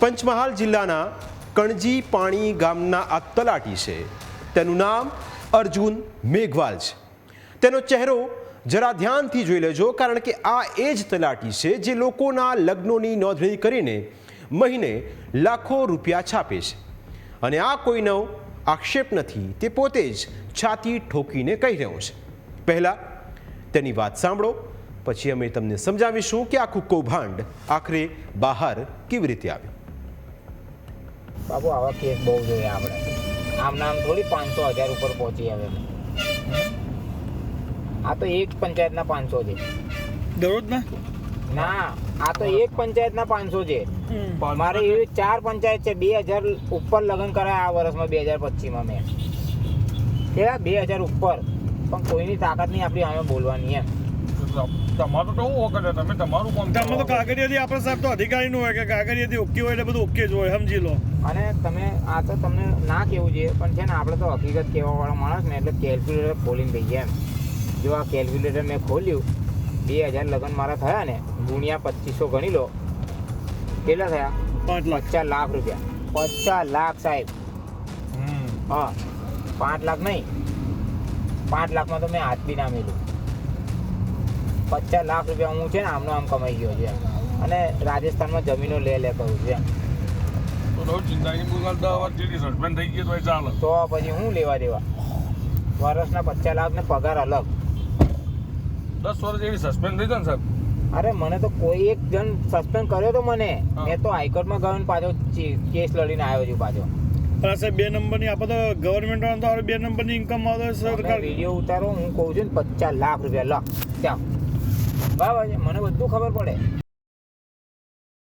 પંચમહાલ જિલ્લાના કણજી પાણી ગામના આ તલાટી છે. તેનું નામ અર્જુન મેઘવાલ છે. તેનો ચહેરો જરા ધ્યાનથી જોઈ લેજો, કારણ કે આ એ જ તલાટી છે જે લોકોના લગ્નોની નોંધણી કરીને મહિને લાખો રૂપિયા છાપે છે. અને આ કોઈનો આક્ષેપ નથી, તે પોતે જ છાતી ઠોકીને કહી રહ્યો છે. પહેલાં તેની વાત સાંભળો, પછી અમે તમને સમજાવીશું કે આખું કૌભાંડ આખરે બહાર કેવી રીતે આવ્યું. બાબુ આવા કેસ બહુ જોઈએ આપણે. આમ નામ થોડી પાંચસો હજાર ઉપર પહોંચી આવે આ તો એક પંચાયતના પાંચસો છે. દરરોજના? ના આ તો એક પંચાયતના પાંચસો છે. મારે એવી ચાર પંચાયત છે બે હજાર ઉપર લગ્ન કરાયા આ વર્ષમાં બે હજાર પચીસમાં મેં. કેવા? બે હજાર ઉપર. પણ કોઈની તાકાત નહીં આપણી અમે બોલવાની એમ. તમારું તો હું વખત તમે તમારું કોમ તમે તો કાગળિયાથી આપણે સાહેબ તો અધિકારીનું હોય કે કાગળિયાથી ઓકે હોય એટલે બધું ઓકે જ હોય સમજી લો. અને તમે આ તો તમને ના કેવું જોઈએ પણ છે ને આપણે તો હકીકત કહેવાવાળા માણસ ને એટલે કેલ્ક્યુલેટર ખોલીને દઈએ એમ. જો આ કેલ્ક્યુલેટર મેં ખોલ્યું બે હજાર લગ્ન મારા થયા ને ગુણ્યા પચીસો ગણી લો. કેટલા થયા? પાંચ લાખ. પચાસ લાખ રૂપિયા. પચાસ લાખ સાહેબ. હા. પાંચ લાખ નહીં. પાંચ લાખમાં તો મેં હાથ બી ના મેલું પચાસ લાખ રૂપિયા હું છે ને આમનો આમ કમાઈ ગયો છે. અને રાજસ્થાનમાં જમીનો લે લે કરું છે તો પછી હું લેવા દેવા? વર્ષના પચાસ લાખ ને પગાર અલગ. દસ વર્ષ એવી સસ્પેન્ડ થઈ જાય સર સાહેબ. અરે મને તો કોઈ એક જણ સસ્પેન્ડ કર્યો તો મને. મેં તો હાઈકોર્ટમાં ગયો ને પાછો કેસ લડીને આવ્યો છું પાછો. સાહેબ બે નંબરની આપણે તો ગવર્મેન્ટ તો આપણે બે નંબરની ઇન્કમ આવે સરકાર. વીડિયો ઉતારો હું કહું છું ને પચાસ લાખ રૂપિયા લખ ત્યાં છે મને બધું ખબર પડે.